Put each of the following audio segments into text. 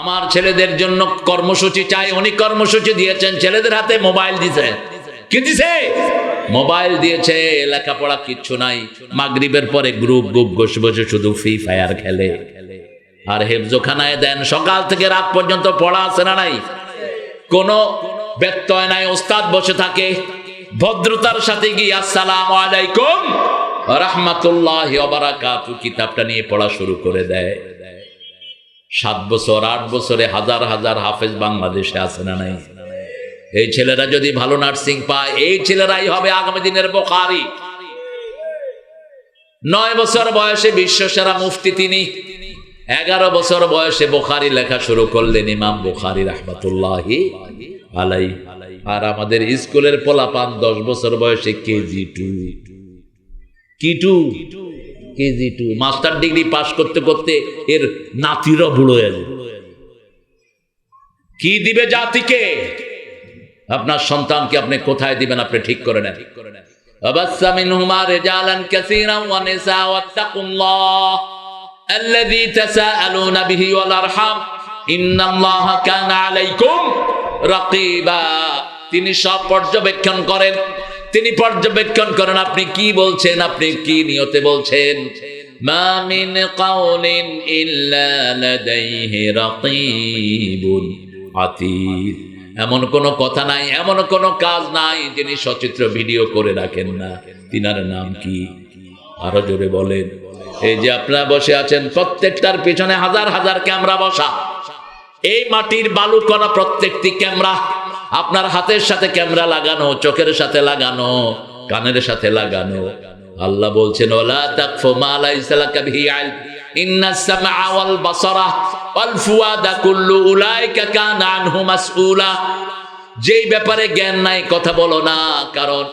আমার ছেলেদের জন্য কর্মসূচি চাই। উনি কর্মসূচি দিয়েছেন, ছেলেদের হাতে মোবাইল দিছে। কি দিছে? মোবাইল দিয়েছে, লেখাপড়া কিচ্ছু নাই। মাগরিবের পরে গ্রুপ গ্রুপ বসে বসে শুধু ফ্রি ফায়ার খেলে। আর হেফজোখানায় দেন, সকাল থেকে রাত পর্যন্ত পড়া আছে না নাই? কোনো ব্যত্যয় নাই, ওস্তাদ বসে থাকে। ভদ্রতার সাথে গিয়ে, আসসালাম আলাইকুম। রহমাতুল্লাহ কিতাবটা নিয়ে পড়া শুরু করে দেয়। সাত বছর, আট বছরে হাজার হাজার হাফেজ বাংলাদেশে আছে না নাই? এই ছেলেরা যদি ভালো নার্সিং পায়, এই ছেলেরাই হবে আগামী দিনের বোখারি। নয় বছর বয়সে বিশ্ব সেরা মুফতি তিনি। এগারো বছর বয়সে বোখারি লেখা শুরু করলেন ইমাম বোখারি রহমতুল্লাহি আলাই আর আমাদের স্কুলের পোলাপান দশ বছর বয়সে কেজি টু। কি two? KG to master degree pass করতে করতে এর নাতিরা বুড়ো হয়ে যাবে কি দিবে জাতিকে আপনার সন্তানকে আপনি কোথায় দিবেন আপনি ঠিক করে নেন وبث منهما رجالا كثيرا ونساء واتقوا الله الذي تساءلون به والارحام ان الله كان عليكم رقيبا তিনি সব পর্যবেক্ষণ করেন তিনি পর্যবেক্ষণ করেন, আপনি কি বলছেন, আপনি কি নিয়তে বলছেন? মিন এমন কোনো কথা নাই, এমন কোনো কাজ নাই যিনি সচিত্র ভিডিও করে রাখেন না। তিনার নাম কি? আরও জোরে বলেন। এই যে আপনারা বসে আছেন, প্রত্যেকটার পিছনে হাজার হাজার ক্যামেরা বসা। এই মাটির বালু করা প্রত্যেকটি ক্যামেরা আপনার হাতের সাথে ক্যামেরা লাগানো, চোখের সাথে লাগানো, কানের সাথে লাগানো। আল্লাহ বলছেন, ওলা যেই ব্যাপারে জ্ঞান নাই, কথা বলো না, কারণ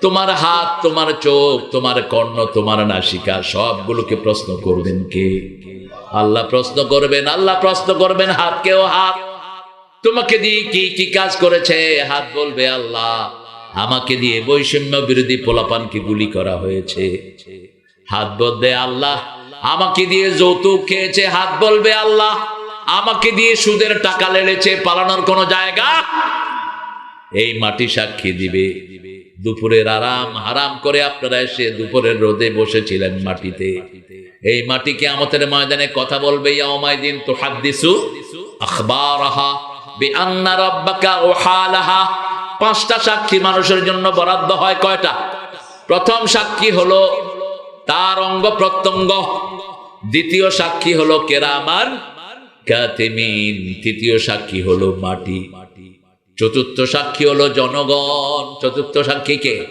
তোমার হাত, তোমার চোখ, তোমার কর্ণ, তোমার নাসিকা, সবগুলোকে প্রশ্ন করবেন কে? আল্লাহ প্রশ্ন করবেন, আল্লাহ প্রশ্ন করবেন, হাত কেও হাত। তোমাকে দিয়ে কি কি কাজ করেছে? হাত বলবে আল্লাহ, আমাকে দিয়ে বৈষম্য বিরোধী পোলাপানকে গুলি করা হয়েছে। হাত বলবে আল্লাহ, আমাকে দিয়ে যৌতুক খেয়েছে। হাত বলবে আল্লাহ, আমাকে দিয়ে সুদের টাকা লেড়েছে পালানোর কোনো জায়গা? এই মাটি সাক্ষী দিবে। দুপুরের আরাম হারাম করে আপনারা এসে দুপুরের রোদে বসেছিলেন মাটিতে। এই মাটিকে আমাদের ময়দানে কথা বলবে? ইয়াউমাইদিন তুহাদ্দিসু আখবারাহা। পাঁচটা সাক্ষী মানুষের জন্য বরাদ্দ হয় কয়টা? প্রথম সাক্ষী হলো তার অঙ্গ প্রত্যঙ্গ। দ্বিতীয় সাক্ষী হলো কাতেমিন তৃতীয় সাক্ষী হলো মাটি। চতুর্থ সাক্ষী হলো জনগণ। চতুর্থ সাক্ষী কে?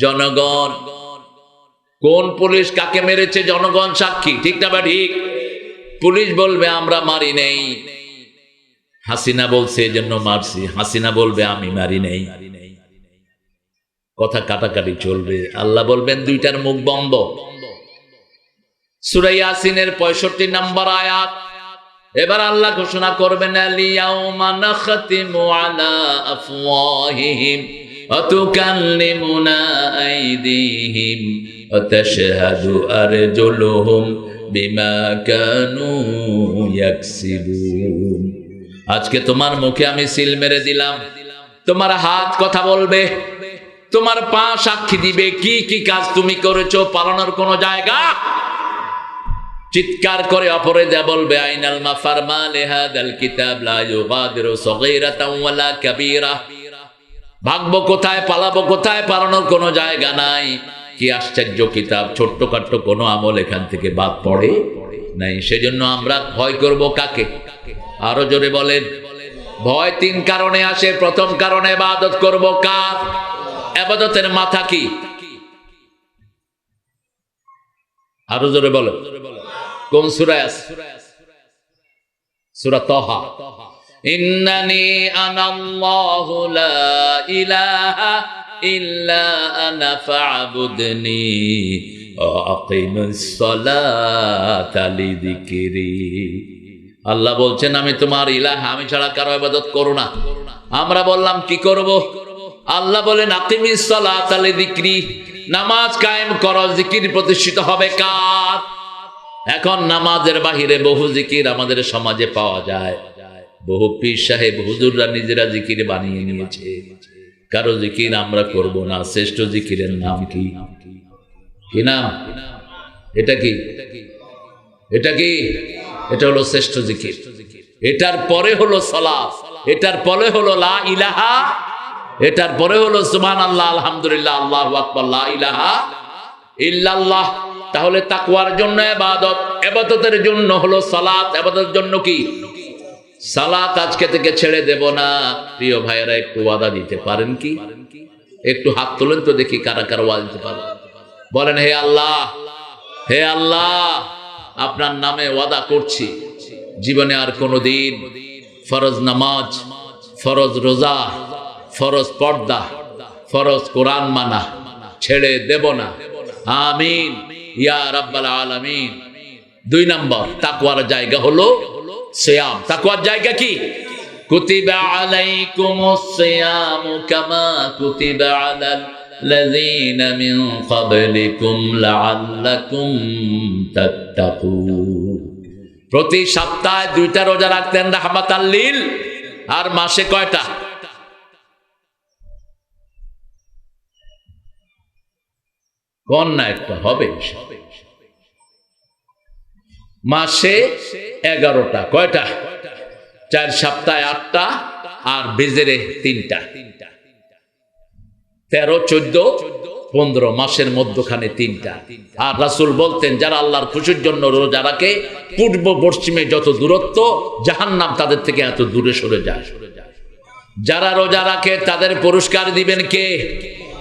জনগণ। কোন পুলিশ কাকে মেরেছে? জনগণ সাক্ষী। ঠিক না বা ঠিক? পুলিশ বলবে, আমরা মারি নেই। হাসিনা বলছে এই জন্য মারছি হাসিনা বলবে আমি মারি নেই কথা কাটাকাটি চলবে আল্লাহ বলবেন দুইটার মুখ বন্ধ সুরাই ইয়াসিনের পঁয়ষট্টি নম্বর আয়াত এবার আল্লাহ ঘোষণা করবেন আলিয়াউমা নাখতিমু আলা আফওয়াহিহিম وتكلمنا أيديهم وتشهد أرجلهم بما كانوا يكسبون আজকে তোমার মুখে আমি সিল মেরে দিলাম। তোমার হাত কথা বলবে। তোমার পা সাক্ষী দিবে কি কি কাজ তুমি করেছ পালানোর কোনো জায়গা? চিৎকার করে অপরে যা বলবে, আইনাল মাফার মা লেহাদাল কিতাব লা ইউগাদিরু সগীরাতাও ওয়ালা কাবীরা। ভাগবো কোথায়, পালাবো কোথায়, পালানোর কোনো জায়গা নাই। কি আশ্চর্য কিতাব ছোট্ট কাট্ট কোনো আমল এখান থেকে বাদ পড়ে? নাই, সেজন্য আমরা ভয় করব কাকে? আরও জোরে বলেন। ভয় তিন কারণে আসে। প্রথম কারণে এবাদত করব কার? এবাদতের মাথা কি? আরও জোরে বলো কোন সুরায় আছে সুরা তহা। ইন্নানি আনাল্লাহু লা ইলাহা ইল্লা আনা সালাতা লিযিকরি আল্লাহ বলছেন, আমি তোমার ইলাহা, আমি ছাড়া কারও ইবাদত করো না। আমরা বললাম, কি করব? আল্লাহ বলেন নামাজ কায়েম করো জিকির প্রতিষ্ঠিত হবে কার? এখন নামাজের বাহিরে বহু জিকির আমাদের সমাজে পাওয়া যায়। বহু পীর সাহেব, হুজুররা নিজেরা জিকির বানিয়ে নিয়েছে। কারও জিকির আমরা করব না, শ্রেষ্ঠ জিকিরের নাম কি? কি নাম? এটা কি? এটা কি? এটা হলো শ্রেষ্ঠ জিকির। এটার পরে হলো সলাফ এটার পরে হলো লা ইলাহা। এটার পরে হলো সুমান আল্লাহ আলহামদুলিল্লাহ, আল্লাহ আকবার, লা ইলাহা ইল্লাল্লাহ। তাহলে তাকওয়ার জন্য এবাদত এবাদতের জন্য হলো সালাত। ইবাদতের জন্য কি? সালাত আজকে থেকে ছেড়ে দেব না। প্রিয় ভাইয়েরা, একটু ওয়াদা দিতে পারেন কি? একটু হাত তোলেন তো দেখি কারা কারা ওয়াদা দিতে পারেন বলেন, হে আল্লাহ হে আল্লাহ। আপনার নামে ওয়াদা করছি। জীবনে আর কোনো দিন ফরজ নামাজ, ফরজ রোজা, ফরজ পর্দা, ফরজ কোরআন মানা ছেড়ে দেব না। আমিন। ইয়া রাব্বাল আলামিন। দুই নম্বর, তাকওয়ার জায়গা হলো সিয়াম। তাকওয়ার জায়গা কি? কুতিবা আলাইকুমুস সিয়াম কামা কুতিবা আলাল الذين من قبلكم لعلكم تتقون প্রতি সপ্তাহে দুইটা রোজা রাখতেন রাহমাত আল্লিল আর মাসে কয়টা কোন না একটা হবে মাসে এগারোটা কয়টা চার সপ্তাহে আটটা আর বেজেরে তিনটা তেরো, চোদ্দ, পনেরো মাসের মধ্যখানে তিনটা। আর রাসুল বলতেন, যারা আল্লাহর খুশির জন্য রোজা রাখে, পূর্ব পশ্চিমে যত দূরত্ব, জাহান্নাম তাদের থেকে এত দূরে সরে যায়। যারা রোজা রাখে, তাদের পুরস্কার দিবেন কে?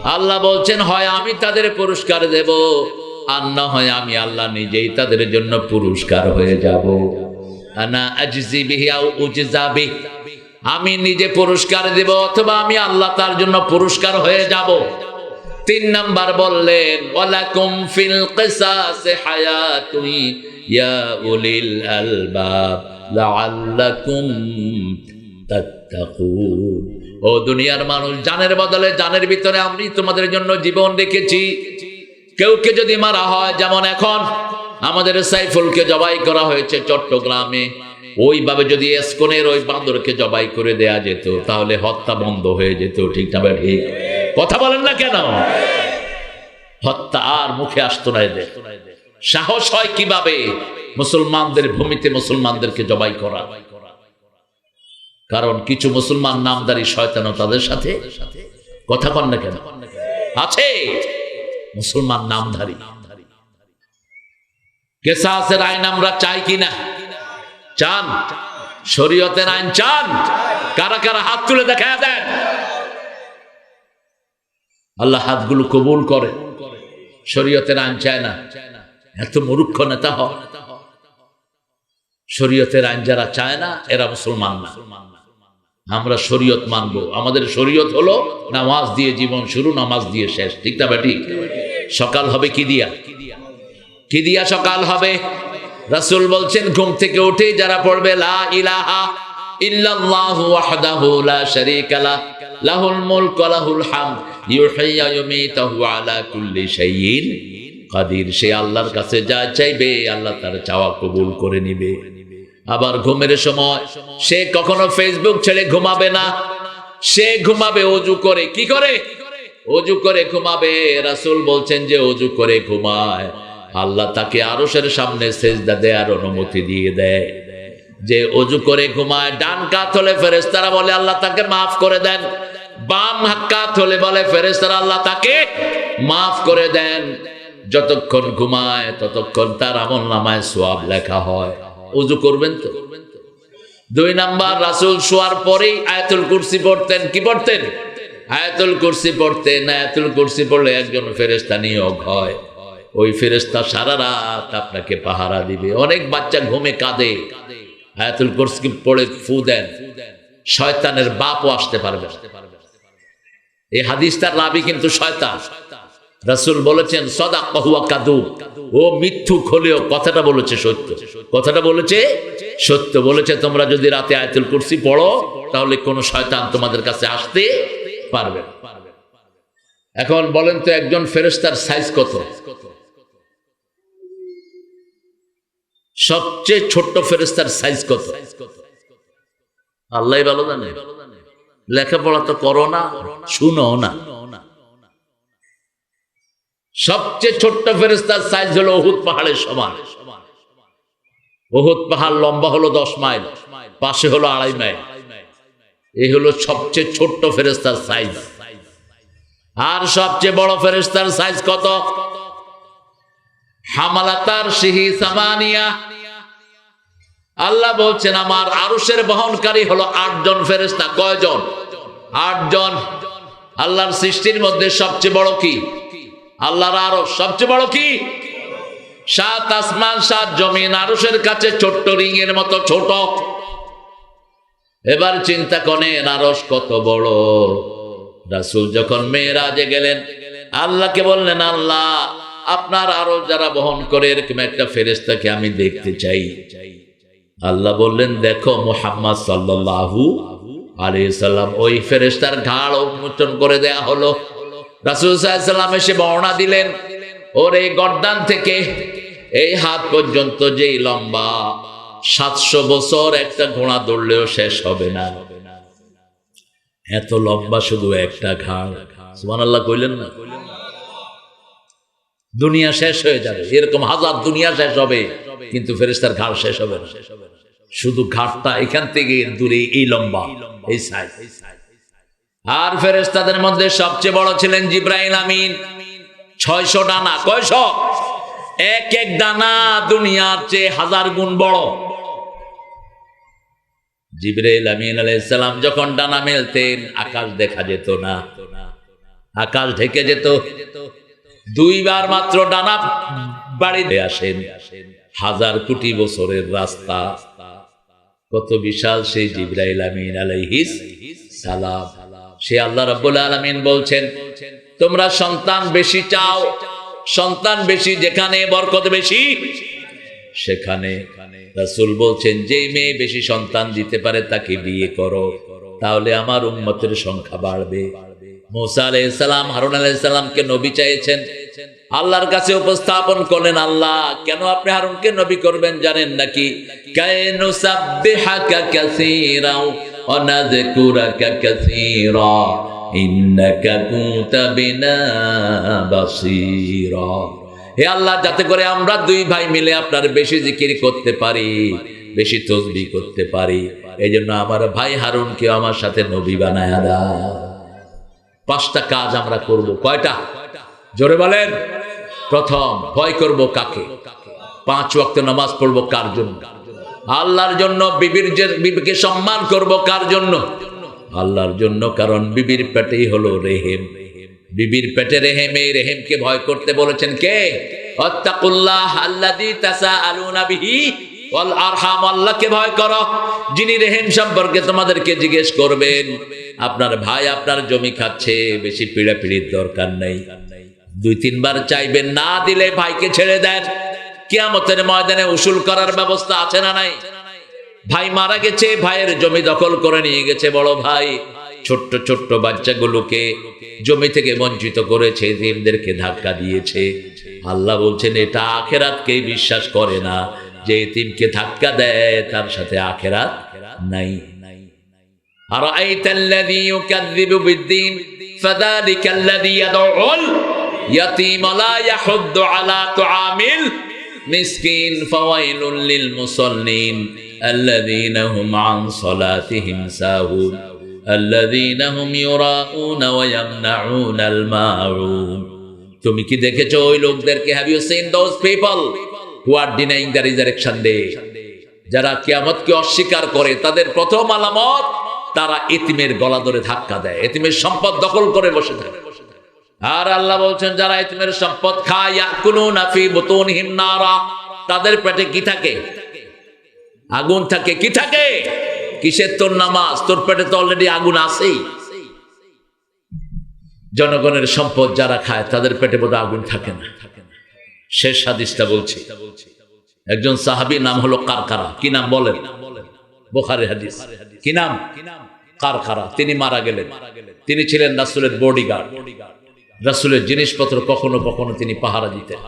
আল্লাহ বলছেন, হয় আমি তাদের পুরস্কার দেব, আর না হয় আমি আল্লাহ নিজেই তাদের জন্য পুরস্কার হয়ে যাব। আনা। আমি নিজে পুরস্কার দেব অথবা আমি আল্লাহ তার জন্য পুরস্কার হয়ে যাব। তিন নাম্বার বললেন, ওয়ালাকুম ফিল কিসাসে হায়াতুন ইয়া উলিল আলবাব লাআল্লাকুম তাত্তাকুন। ও দুনিয়ার মানুষ, জানের বদলে জানের ভিতরে আমি তোমাদের জন্য জীবন রেখেছি। কেউকে যদি মারা হয়, যেমন এখন আমাদের সাইফুলকে জবাই করা হয়েছে চট্টগ্রামে। ওইভাবে যদি এসকনের ওই বান্দরকে জবাই করে দেয়া যেত, তাহলে হত্যা বন্ধ হয়ে যেত, ঠিক না ঠিক। কথা বলেন না কেন? হত্যা আর মুখে আসতো না এদের। সাহস হয় কীভাবে? মুসলমানদের ভূমিতে মুসলমানদেরকে জবাই করা। কারণ কিছু মুসলমান নামদারি শয়তানও তাদের সাথে। কথা কন না কেন? আছে। মুসলমান নামধারী। কেসাসের আইন আমরা চাই কিনা? চান। শরীয়তের আইন চান। কারা কারা হাত তুলে দেখা দেন। আল্লাহ হাতগুলো কবুল করে। শরীয়তের আইন চায় না। এত মূর্খ নেতা হয়। শরীয়তের আইন যারা চায় না, এরা মুসলমান না। আমরা শরীয়ত মানব। আমাদের শরীয়ত হলো নামাজ দিয়ে জীবন শুরু, নামাজ দিয়ে শেষ। ঠিক না বেটি সকাল হবে কি দিয়া? কি দিয়া সকাল হবে? রাসূল বলছেন, ঘুম থেকে উঠে যারা পড়বে চাইবে, আল্লাহ তার চাওয়া কবুল করে নিবে। আবার ঘুমের সময়, সে কখনো ফেসবুক ছেড়ে ঘুমাবে না। সে ঘুমাবে অজু করে, কি করে? অজু করে ঘুমাবে। রাসুল বলছেন যে, অজু করে ঘুমায়। আল্লাহ তাকে আরশের সামনে সেজদা দেওয়ার অনুমতি দিয়ে দেয়। যে অজু করে ঘুমায়, ডান কাত হলে ফেরেশতারা বলে, আল্লাহ তাকে মাফ করে দেন। বাম হাক্কাত হলে বলে ফেরেশতারা, আল্লাহ তাকে মাফ করে দেন। যতক্ষণ ঘুমায়, ততক্ষণ তার আমল নামায় সোয়াব লেখা হয়। উজু করবেন তো? দুই নাম্বার, রাসূল শোয়ার পরেই আয়াতুল কুরসি পড়তেন। কি পড়তেন? আয়াতুল কুরসি পড়তেন। আয়াতুল কুরসি পড়লে একজন ফেরেশতা নিয়োগ হয়। ওই ফেরেশতা সারা রাত আপনাকে পাহারা দিবে। অনেক বাচ্চা ঘুমে কাঁদে। আয়াতুল কুরসি পড়ে ফু দেন। শয়তানের বাপও আসতে পারবে। এই হাদিসটার লাভই কিন্তু শয়তান। রাসূল বলেছেন সদা কহুয়া কাদু। ও মিথ্যুক হলেও কথাটা বলেছে সত্য। কথাটা বলেছে সত্য। বলেছে, তোমরা যদি রাতে আয়াতুল কুরসি পড়ো, তাহলে কোনো শয়তান তোমাদের কাছে আসতে পারবে এখন বলেন তো একজন ফেরেশতার সাইজ কত? সবচেয়ে ছোট্ট ফেরেশতার সাইজ কত? আল্লাহ ভালো জানে। লেখাপড়া তো করো না, শুনো না। সবচেয়ে ছোট্ট ফেরেস্তার সাইজ হলো ওহুদ পাহাড়ের সমান। ওহুদ পাহাড় লম্বা হলো দশ মাইল, পাশে হলো আড়াই মাইল। এই হলো সবচেয়ে ছোট্ট ফেরেস্তার সাইজ আর সবচেয়ে বড় ফেরেস্তার সাইজ কত? হামালাতার সিহি সামানিয়া। আল্লাহ বলছেন, আমার আরুষের বহনকারী হলো আটজন ফেরেস্তা কয়জন? আটজন। আল্লাহর সৃষ্টির মধ্যে সবচেয়ে বড় কি? আল্লাহর আরও সবচেয়ে বড় কি? সাত আসমান, সাত জমিন। আরুষের কাছে ছোট্ট রিং এর মতো ছোট। এবার চিন্তা করেন আরস কত বড়? রাসুল যখন মেয়েরাজে গেলেন, আল্লাহকে বললেন, আল্লাহ আপনার আরও যারা বহন করে, এরকম একটা ফেরেস্তাকে আমি দেখতে চাই। আল্লাহ বললেন, দেখো মোহাম্মদ সাল্লাহু আলী সাল্লাম, ওই ফেরেস্তার ঘাড় উন্মোচন করে দেয়া হলো। রাসুল এসে বর্ণনা দিলেন, ওর এই গর্দান থেকে এই হাত পর্যন্ত যেই লম্বা সাতশো বছর একটা ঘোড়া দৌড়লেও শেষ হবে না। এত লম্বা শুধু একটা ঘাড়। সুমান আল্লাহ কইলেন না। দুনিয়া শেষ হয়ে যাবে। এরকম হাজার দুনিয়া শেষ হবে, কিন্তু ফেরেস্তার ঘাড় শেষ হবে না। শুধু ঘাটটা এখান থেকে দূরে এই লম্বা, এই সাইজ আর ফেরেস্তাদের মধ্যে সবচেয়ে বড় ছিলেন জিব্রাহিম আমিন। ছয়শো ডানা, কয়শ? এক এক ডানা দুনিয়ার চেয়ে হাজার গুণ বড়। জিব্রাইল আমিন আলাইসালাম যখন ডানা মেলতেন, আকাশ দেখা যেত না। আকাশ ঢেকে যেত। দুইবার মাত্র ডানা বাড়িতে আসেন। হাজার কোটি বছরের রাস্তা। কত বিশাল সেই জিব্রাইল আমিন আলাইহিস সালাম। সে আল্লাহ রাব্বুল আলামিন বলছেন, তোমরা সন্তান বেশি চাও, সন্তান বেশি যেখানে বরকত বেশি, সেখানে। রাসূল বলছেন যে মেয়ে বেশি সন্তান দিতে পারে তাকে বিয়ে করো, তাহলে আমার উম্মতের সংখ্যা বাড়বে। মুসা আলাইহিস সালাম, হারুন আলাইহিস সালামকে নবী চাইছেন। আল্লাহর কাছে উপস্থাপন করলেন, আল্লাহ, কেন আপনি হারুনকে নবী করবেন জানেন নাকি? আল্লাহ, যাতে করে আমরা দুই ভাই মিলে আপনার বেশি জিকির করতে পারি, বেশি তসবি করতে পারি। এই জন্য আমার ভাই হারুনকে আমার সাথে নবী বানায় দাও। পাঁচটা কাজ আমরা করব। কয়টা? জোরে বলেন। প্রথম, ভয় করব কাকে? পাঁচ ওয়াক্ত নামাজ পড়ব কার জন্য? আল্লাহর জন্য বিবির বিবিকে সম্মান করব কার জন্য? আল্লাহর জন্য, কারণ বিবির পেটেই হলো রেহেম। বিবির পেটে রেহেম, এই রেহেমকে ভয় করতে বলেছেন কে? তাসাআলুনা বিহি আপনার ভাই আপনার জমি খাচ্ছে, বেশি পিড়াপিড়ির দরকার নেই। দুই, তিনবার চাইবেন না দিলে ভাইকে ছেড়ে দেন। ময়দানে উসুল করার ব্যবস্থা আছে না নাই? ভাই মারা গেছে, ভাইয়ের জমি দখল করে নিয়ে গেছে বড় ভাই। ছোট্ট ছোট্ট বাচ্চাগুলোকে জমি থেকে বঞ্চিত করেছে এতিমদেরকে ধাক্কা দিয়েছে। আল্লাহ বলছেন, এটা আখেরাতকে বিশ্বাস করে না। যে এতিমকে ধাক্কা দেয় তার সাথে আখেরাত নাই আর الذي يكذب بالدين فذلك الذي يدعو اليتيم لا يحض على طعام المسكين فويل للمصلين الذين هم عن صلاتهم ساهون الذين هم يراءون ويمنعون الماعون তুমি কি দেখেছো ওই লোকদেরকে have you seen those people who are denying যারা কিয়ামতকে অস্বীকার করে, তাদের প্রথম আলামত, তারা এতিমের গলা ধরে ধাক্কা দেয়, এতিমের সম্পদ দখল করে বসে থাকে। আর আল্লাহ বলছেন, যারা এতিমের সম্পদ খায় তাদের পেটে কি থাকে? আগুন থাকে, কি থাকে? কিসের তোর নামাজ? তোর পেটে তো অলরেডি আগুন আছেই। জনগণের সম্পদ যারা খায়, তাদের পেটে বোধ আগুন থাকে না। শেষ হাদিসটা বলছি। একজন সাহাবী নাম হলো কারকারা। কি নাম বলেন? বোখারি হাদিস। কি নাম? কারকারা। তিনি মারা গেলেন। তিনি ছিলেন রাসুলের বডিগার্ড রাসুলের জিনিসপত্র কখনো কখনো তিনি পাহারা দিতেন।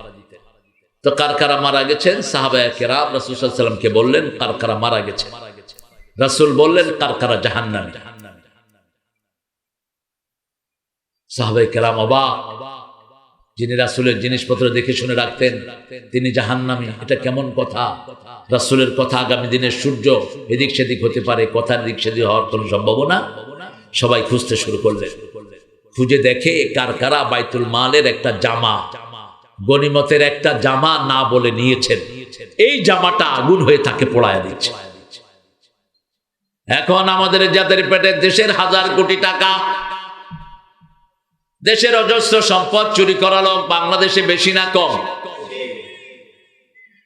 তো কারকারা মারা গেছেন, সাহাবায় কেরাম রাসুল বললেন, কারকারা মারা গেছে। রাসূল বললেন কার কারা জাহান্নামী। সাহাবে কেরাম অবাক। যিনি রাসুলের জিনিসপত্র দেখে শুনে রাখতেন, তিনি জাহান্নামী। এটা কেমন কথা? রাসূলের কথা আগামী দিনের সূর্য এদিক সেদিক হতে পারে, কথার দিক সেদিক হওয়ার কোনো সম্ভাবনা? সবাই খুঁজতে শুরু করলেন। খুঁজে দেখে কার কারা বাইতুল মালের একটা জামা, গনিমতের একটা জামা না বলে নিয়েছেন। এই জামাটা আগুন হয়ে তাকে পোড়ায় দিচ্ছে। এখন আমাদের যাদের পেটে দেশের হাজার কোটি টাকা দেশের অজস্র সম্পদ চুরি করালো বাংলাদেশে বেশি না কম।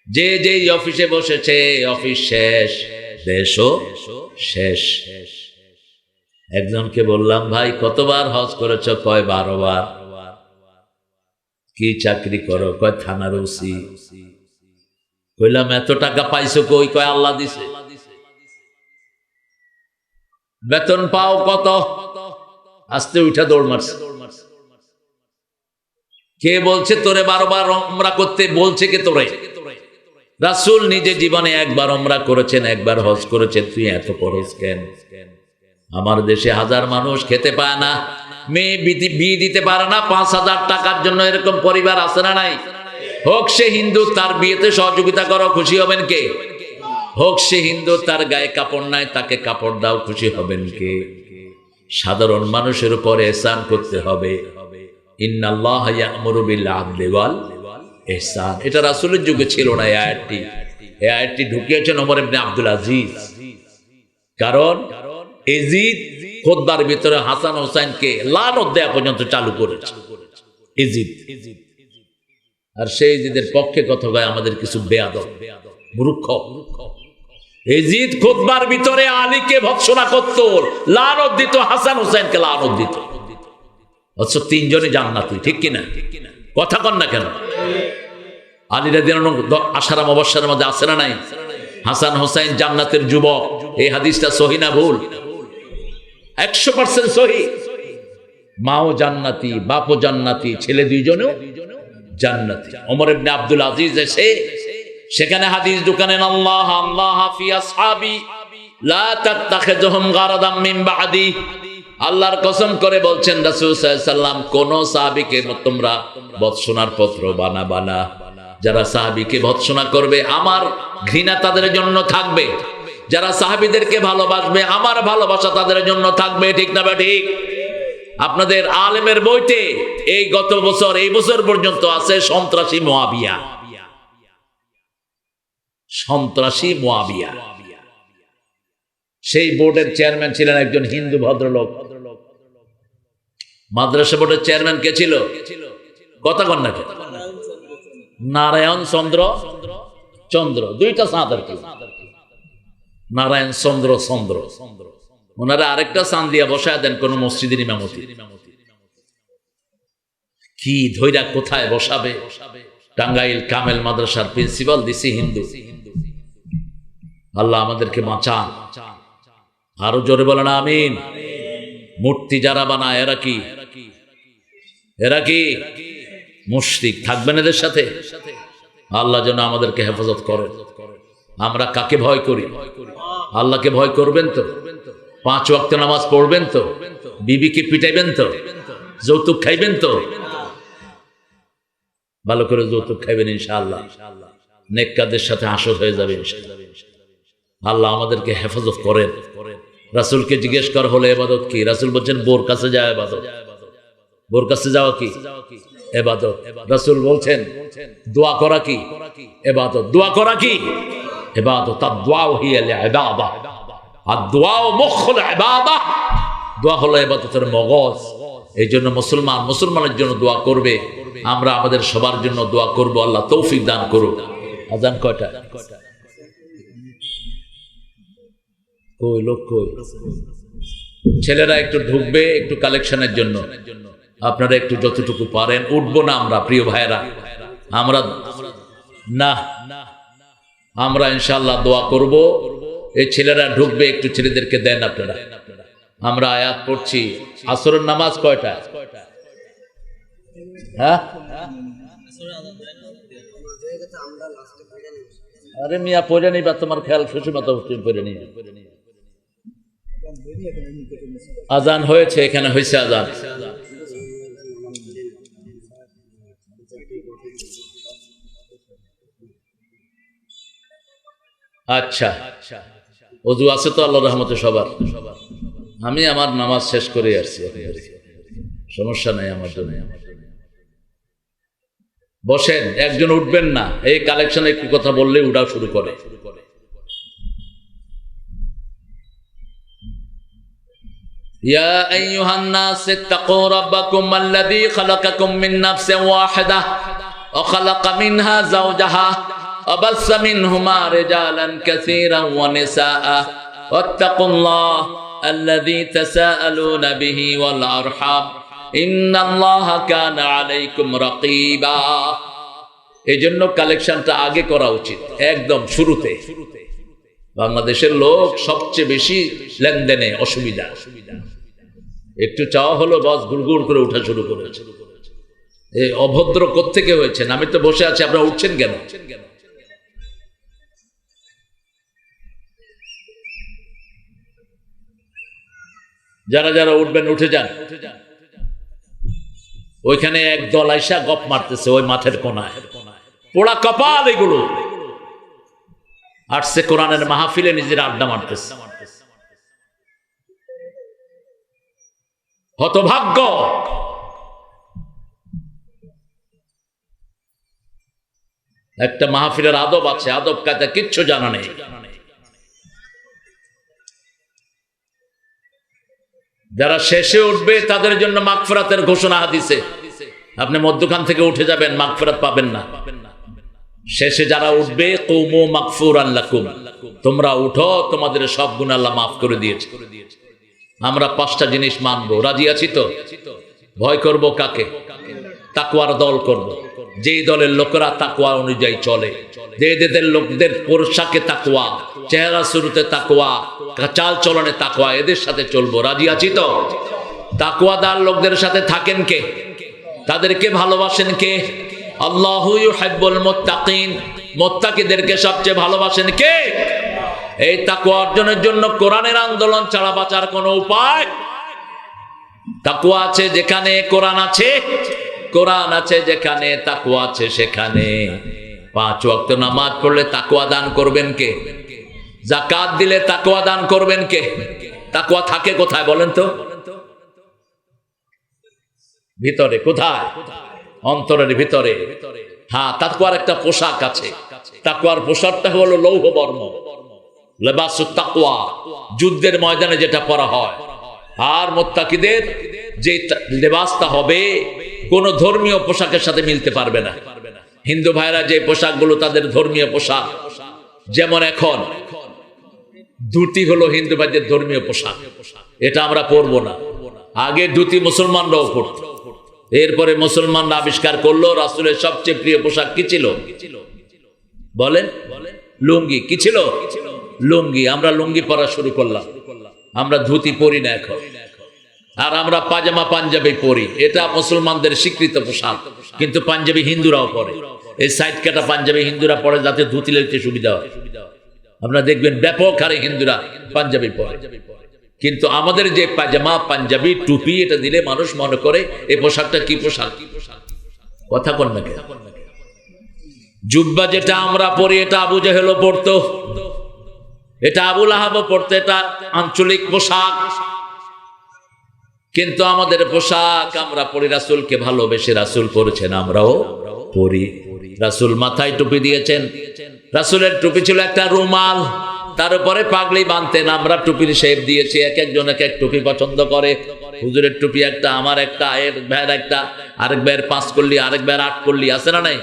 যে যে অফিসে বসেছে অফিস শেষ, দেশও শেষ। একজনকে বললাম, ভাই, কতবার হজ করেছ? কয় বারো বার কি চাকরি করো? কয়, থানার ওসি। কইলাম, এত টাকা পাইছো কই? কয়, আল্লাহ দিছে। বেতন পাও কত? আস্তে উঠা দৌড় মারছে। কে বলছে, তোরে বারবার ওমরা করতে বলছে কে তোরে? রাসূল নিজে জীবনে একবার ওমরা করেছেন, একবার হজ করেছেন। তুই এত খরচ কেন? আমার দেশে হাজার মানুষ খেতে পায় না, মেয়ে বিয়ে দিতে পারে না, পাঁচ হাজার টাকার জন্য এরকম পরিবার আছে না নাই? হোক সে হিন্দু, তার বিয়েতে সহযোগিতা করো, খুশি হবেন কে? হোক সে হিন্দু, তার গায়ে কাপড় নাই, তাকে কাপড় দাও, খুশি হবেন কে? সাধারণ মানুষের উপর এহসান করতে হবে। ভিতরে চালু করেছে। আর সেই পক্ষে কথা কয়, আমাদের কিছু বেয়াদব আলীকে ভৎসনা করত, লানত দিত, হাসান হোসেনকে লানত দিত। অথচ তিনজনই জান্নাতি, ঠিক কিনা? কথা কন না কেন? আলীরা দিন আশারাম অবসরের মধ্যে আসে না নাই? হাসান হোসেন জান্নাতের যুবক, এই হাদিসটা সহি না ভুল? একশো পার্সেন্ট সহি। মাও জান্নাতি, বাপও জান্নাতি, ছেলে দুইজনেও জান্নাতি। ওমর ইবনে আব্দুল আজিজ এসে সেখানে হাদিস দোকানে, আল্লাহ আল্লাহ ফি আসহাবি, লা তাত্তাখিযুহুম গারাদাম মিন বাদি। আল্লাহর কসম করে বলছেন রাসূল সাল্লাল্লাহু আলাইহি সাল্লাম, কোন সাহাবীকে তোমরা বৎসনার পত্র বানা বানা যারা সাহাবীকে ভৎসনা করবে, আমার ঘৃণা তাদের জন্য থাকবে। যারা সাহাবীদেরকে ভালোবাসবে, আমার ভালোবাসা তাদের জন্য থাকবে, ঠিক না বা ঠিক? আপনাদের আলেমের বইতে এই গত বছর, এই বছর পর্যন্ত আছে সন্ত্রাসী মোয়াবিয়া সন্ত্রাসী মোয়াবিয়া সেই বোর্ডের চেয়ারম্যান ছিলেন একজন হিন্দু ভদ্রলোক। মাদ্রাসা বোর্ডের চেয়ারম্যান কে ছিল? কথা কন না কে? নারায়ণ চন্দ্র চন্দ্র, দুইটা চাঁদ আর কি নারায়ণ চন্দ্র চন্দ্র। ওনারা আরেকটা চাঁদ দিয়া বসায় দেন কোন মসজিদের ইমামতি। কি ধৈরা কোথায় বসাবে? টাঙ্গাইল কামেল মাদ্রাসার প্রিন্সিপাল, দিছি হিন্দু। আল্লাহ আমাদেরকে বাঁচান। আরও জোরে বলেন, আমিন। মূর্তি যারা বানায়, এরা কি? এরা কি? মুশরিক। থাকবেন এদের সাথে? আল্লাহ যেন আমাদেরকে হেফাজত করেন আমরা কাকে ভয় করি? আল্লাহকে ভয় করবেন তো? পাঁচ ওয়াক্ত নামাজ পড়বেন তো? বিবিকে পিটাইবেন তো? যৌতুক খাইবেন তো? ভালো করে যৌতুক খাইবেন ইনশাআল্লাহ। নেককাদের সাথে হাসর হয়ে যাবে আল্লাহ আমাদেরকে হেফাজত করেন। রাসূলকে জিজ্ঞেস করা, হলো এবাদত কি? রাসুল বলছেন, বোর কাছে যাওয়া এবাদত। বোর কাছে যাওয়া কি? এবাদত। রাসূল বলছেন, দোয়া করা কি? এবাদত। দোয়া করা কি? এবাদত। আর দোয়াও ইবাদা। আর দোয়াও মুখল ইবাদা। দোয়া হলো এবাদতের মগজ। এই জন্য মুসলমান মুসলমানের জন্য দোয়া করবে। আমরা আমাদের সবার জন্য দোয়া করব। আল্লাহ তৌফিক দান করুক। আজান কয়টা? কই, লোক কই? ছেলেরা একটু ঢুকবে একটু কালেকশনের জন্য। আপনারা একটু যতটুকু পারেন, উঠবো না আমরা, প্রিয় ভাইরা আমরা না। আমরা ইনশাল্লাহ দোয়া করব। এই ছেলেরা ঢুকবে, একটু ছেলেদেরকে দেন আপনারা। আমরা আয়াত পড়ছি। আসরের নামাজ কয়টা? হ্যাঁ? আরে মিয়া, পড়ে নিবা তোমার খেয়াল শ্বশুর মাতা পড়ে নিয়ে আজান হয়েছে, এখানে হয়েছে আজান। আচ্ছা অজু আছে তো আল্লাহ রহমতে সবার। আমি আমার নামাজ শেষ করে আসছি। সমস্যা নাই আমার জন্য। বসেন, একজন উঠবেন না। এই কালেকশনে একটু কথা বললে উঠা শুরু করে। يا أيها الناس اتقوا ربكم الذي خلقكم من نفس واحدة وخلق منها زوجها وبث منهما رجالا كثيرا ونساء واتقوا الله الذي تساءلون به والأرحام إن الله كان عليكم رقيبا এই জন্য কালেকশনটা আগে করা উচিত একদম শুরুতে বাংলাদেশের লোক সবচেয়ে বেশি লেনদেনে অসুবিধা একটু চাওয়া হলো, বস গুড়গুড় করে উঠা শুরু করেছে। এই অভদ্র কোত্থেকে হয়েছেন আমি তো বসে আছি, আপনারা উঠছেন কেন? যারা যারা উঠবেন, উঠে যান। ওইখানে এক দল আইসা গপ মারতেছে ওই মাঠের কোনায়। পোড়া কপাল এগুলো। আসছে কোরআনের মাহফিলে নিজের আড্ডা মারতেছে। হতভাগ্য। একটা মাহফিলের আদব আছে, আদব কায়দা কিচ্ছু জানা নেই। যারা শেষে উঠবে, তাদের জন্য মাগফরাতের ঘোষণা হাদিসে। আপনি মধ্যখান থেকে উঠে যাবেন, মাগফরাত পাবেন না। শেষে যারা উঠবে, কৌমো মাকফুর আল্লাকুম তোমরা উঠো, তোমাদের সব গুণ আল্লাহ মাফ করে দিয়েছে। আমরা পাঁচটা জিনিস মানবো। রাজি আছি তো? ভয় করব কাকে? তাকুয়ার দল করব। যেই দলের লোকেরা তাকুয়া অনুযায়ী চলে, যে এদের লোকদের পোশাকে তাকুয়া চেহারা শুরুতে তাকুয়া চাল চলনে তাকুয়া এদের সাথে চলবো। রাজি আছি তো? তাকুয়াদার লোকদের সাথে থাকেন কে? তাদেরকে ভালোবাসেন কে? আল্লাহ হাব্বুল মোত্তাকিন। মোত্তাকিদেরকে সবচেয়ে ভালোবাসেন কে? এই তাকুয়া অর্জনের জন্য কোরআনের আন্দোলন ছাড়া বাঁচার কোনো উপায়? তাকুয়া আছে যেখানে, কোরআন আছে? কোরআন আছে যেখানে তাকুয়া আছে সেখানে। পাঁচ ওয়াক্ত নামাজ পড়লে তাকুয়া দান করবেন কে? জাকাত দিলে তাকুয়া দান করবেন কে? তাকুয়া থাকে কোথায় বলেন তো? ভিতরে, কোথায়? অন্তরের ভিতরে। হ্যাঁ তাকুয়ার একটা পোশাক আছে। তাকুয়ার পোশাকটা হলো লৌহ বর্ম যুদ্ধের ময়দানে যেটা পরা হয়। আর মোত্তাকিদের যে লেবাসটা হবে, কোন ধর্মীয় পোশাকের সাথে মিলতে পারবে না। হিন্দু ভাইরা যে পোশাকগুলো তাদের ধর্মীয় পোশাক, যেমন এখন, ধুতি হলো হিন্দু ভাইদের ধর্মীয় পোশাক। এটা আমরা পরবো না। আগে দুটি মুসলমানরাও পড়ত এরপরে মুসলমানরা আবিষ্কার করল, রাসুলের সবচেয়ে প্রিয় পোশাক কি ছিল? বলেন। লুঙ্গি কি ছিল? লুঙ্গি, আমরা লুঙ্গি পরা শুরু করলাম। আমরা ধুতি পরি না এখন। আর আমরা পাজামা পাঞ্জাবি পরি। এটা মুসলমানদের স্বীকৃত পোশাক, কিন্তু পাঞ্জাবি হিন্দুরাও পরে। এই সাইড কাটা পাঞ্জাবি হিন্দুরা পরে যাতে ধুতি লেগতে সুবিধা হয়। আপনারা দেখবেন ব্যাপক হারে হিন্দুরা পাঞ্জাবি পরে। কিন্তু আমাদের যে পাজামা, পাঞ্জাবি, টুপি, এটা দিলে মানুষ মনে করে, এই পোশাকটা কি পোশাক? কথা কন না? জুব্বা যেটা আমরা পরি, এটা আবু জাহেলও পড়তো এটা আবুল আহাবও পড়তো, এটা আঞ্চলিক পোশাক। কিন্তু আমাদের পোশাক আমরা পরি রাসুলকে ভালোবেসে রাসুল পরেছেন, আমরাও পরি। রাসুল মাথায় টুপি দিয়েছেন। রাসুলের টুপি ছিল একটা রুমাল, তার উপরে পাগলি বাঁধতেন। আমরা টুপির শেপ দিয়েছি, এক একজন এক এক টুপি পছন্দ করে। হুজুরের টুপি একটা, আমার একটা, এর ভাইয়ের একটা, আরেক ভাইয়ের পাঁচ করলি আরেক ভাইয়ের আট করলি আছে না নাই?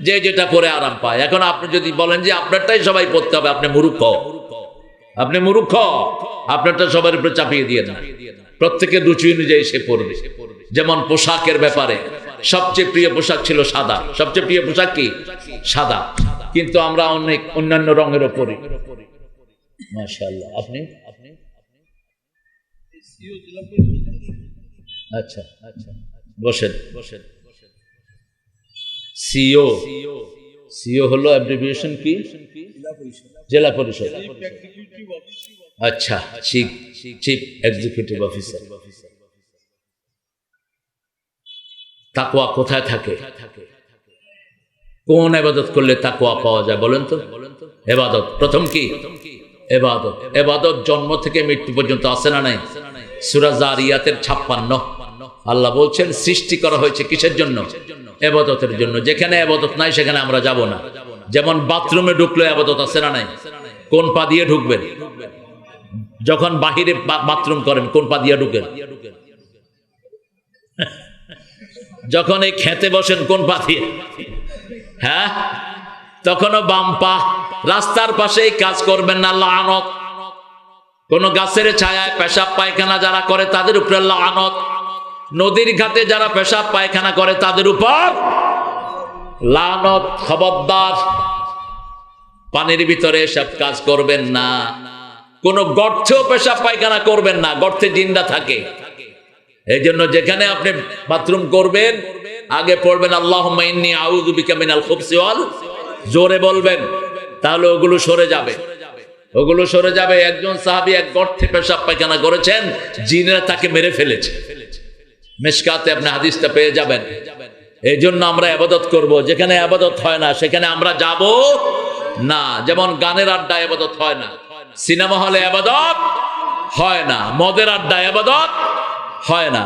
যে যেটা পরে আরাম পায়। এখন আপনি যদি বলেন যে আপনারটাই সবাই পড়তে হবে, আপনি মুরুক্ষ আপনি মুরুক্ষ আপনারটা সবার উপরে চাপিয়ে দিয়ে না প্রত্যেকের রুচি অনুযায়ী সে পড়বে। যেমন পোশাকের ব্যাপারে, সবচেয়ে প্রিয় পোশাক ছিল সাদা। সবচেয়ে প্রিয় পোশাক কি? সাদা। কিন্তু আমরা অনেক অন্যান্য রঙের পরি। মাশাআল্লাহ। আপনি? আপনি আচ্ছা আচ্ছা। বসেন বসেন। সিও সিও হলো অ্যাব্রিভিয়েশন কি? জেলা পরিষদ। আচ্ছা চিফ চিফ এক্সিকিউটিভ অফিসার তাকওয়া কোথায় থাকে? কোন এবাদত করলে তাকওয়া পাওয়া যায় বলেন তো? এবাদত প্রথম কি? এবাদত এবাদত জন্ম থেকে মৃত্যু পর্যন্ত আসে না নাই? সুরাজারিয়াতের ছাপ্পান্ন। আল্লাহ বলছেন সৃষ্টি করা হয়েছে কিসের জন্য? এবাদতের জন্য। যেখানে এবাদত নাই, সেখানে আমরা যাব না। যেমন বাথরুমে ঢুকলে এবাদত আছে না নাই? কোন পা দিয়ে ঢুকবেন? যখন বাহিরে বাথরুম করেন, কোন পা দিয়ে ঢুকেন? যখন এই খেতে বসেন, কোন পা দিয়ে? হ্যাঁ? তখনও বাম পা। রাস্তার পাশেই কাজ করবেন না, লানত। কোন গাছের ছায়ায়, পেশাব, পায়খানা যারা করে, তাদের উপরে লানত। নদীর ঘাটে যারা পেশাব পায়খানা করে, তাদের উপর লানত খবরদার পানির ভিতরে সব কাজ করবেন না। কোন গর্তেও পেশাব পায়খানা করবেন না, গর্তে জিন্দা থাকে। এই জন্য যেখানে আপনি বাথরুম করবেন, আগে পড়বেন আল্লাহ জোরে বলবেন, তাহলে ওগুলো সরে যাবে। ওগুলো সরে যাবে। একজন সাহাবী এক গর্তে পেশাব পায়খানা করেছেন, জিনেরা তাকে মেরে ফেলেছে। মেশকাতে আপনি হাদিসটা পেয়ে যাবেন। এই জন্য আমরা আবাদত করব। যেখানে আবাদত হয় না, সেখানে আমরা যাব না। যেমন গানের আড্ডা আবাদত হয় না, সিনেমা হলে আবাদত হয় না, মদের আড্ডা আবাদত হয় না।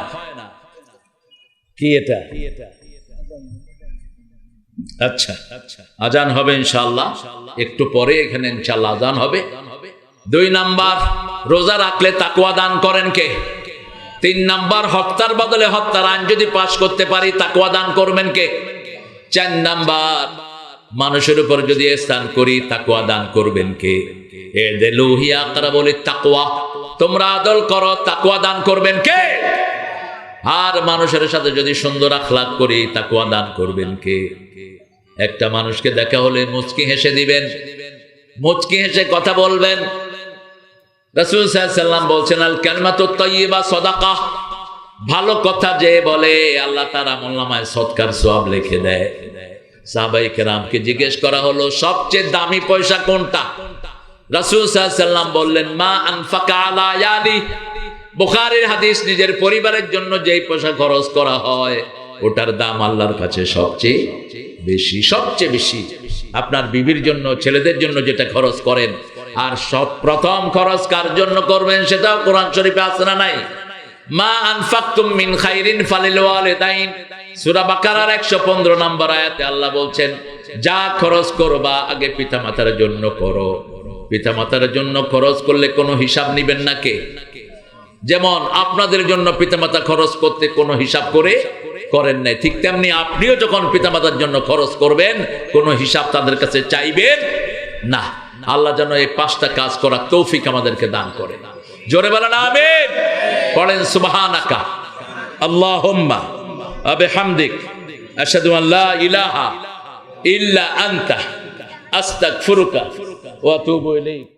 কি এটা? আচ্ছা আজান হবে ইনশাল্লাহ একটু পরে এখানে ইনশাল্লাহ আজান হবে। দুই নাম্বার, রোজা রাখলে তাকুয়া দান করেন কে? তিন নাম্বার, হত্যার বদলে হত্যার আইন যদি পাশ করতে পারি তাকুয়া দান করবেন কে? চার নাম্বার, মানুষের উপর যদি স্থান করি তাকুয়া দান করবেন কে? তোমরা করো তাকুয়া দান করবেন কে? আর মানুষের সাথে যদি সুন্দর করি তাকুয়া দান করবেন কে? একটা মানুষকে দেখা হলে মুচকি হেসে দিবেন। মুচকি হেসে কথা বলবেন। রাসূল সাল্লাম বলছেন, আল কালমাতু তাইয়্যিবা সাদাকা। ভালো কথা যে বলে, আল্লাহ তার আমলনামায় সৎকার সওয়াব লিখে দেয়। সাহাবাই কেরামকে জিজ্ঞেস করা হলো, সবচেয়ে দামি পয়সা কোনটা? রাসূল সাল্লাম বললেন, মা আনফাকা আলা ইয়ালি। হাদিস, নিজের পরিবারের জন্য যেই পয়সা খরচ করা হয়, ওটার দাম আল্লাহর কাছে সবচেয়ে বেশি সবচেয়ে বেশি। আপনার বিবির জন্য, ছেলেদের জন্য যেটা খরচ করেন আর সব প্রথম খরচ কার জন্য করবেন সেটাও কোরআন শরীফে আছে না নাই? মা আনফাকতুম খাইরিন ফালিল ওয়ালিদাইন সূরা বাকারার 115 নম্বর বলছেন, যা খরচ আগে জন্য করো। পিতামাতার জন্য খরচ করলে কোনো হিসাব নিবেন না কে? যেমন আপনাদের জন্য পিতামাতা খরচ করতে কোনো হিসাব করে করেন নাই। ঠিক তেমনি আপনিও যখন পিতামাতার জন্য খরচ করবেন, কোনো হিসাব তাদের কাছে চাইবেন না। আল্লাহ যেন এই পাঁচটা কাজ করার তৌফিক আমাদেরকে দান করে। জোরে বলেন, আমিন। পড়েন, সুবহানাকা। আল্লাহুম্মা আবে হামদিক আশহাদু আন লা ইলাহা ইল্লা আনতা। আস্তাগফিরুকা ওয়া আতুবু ইলাইক।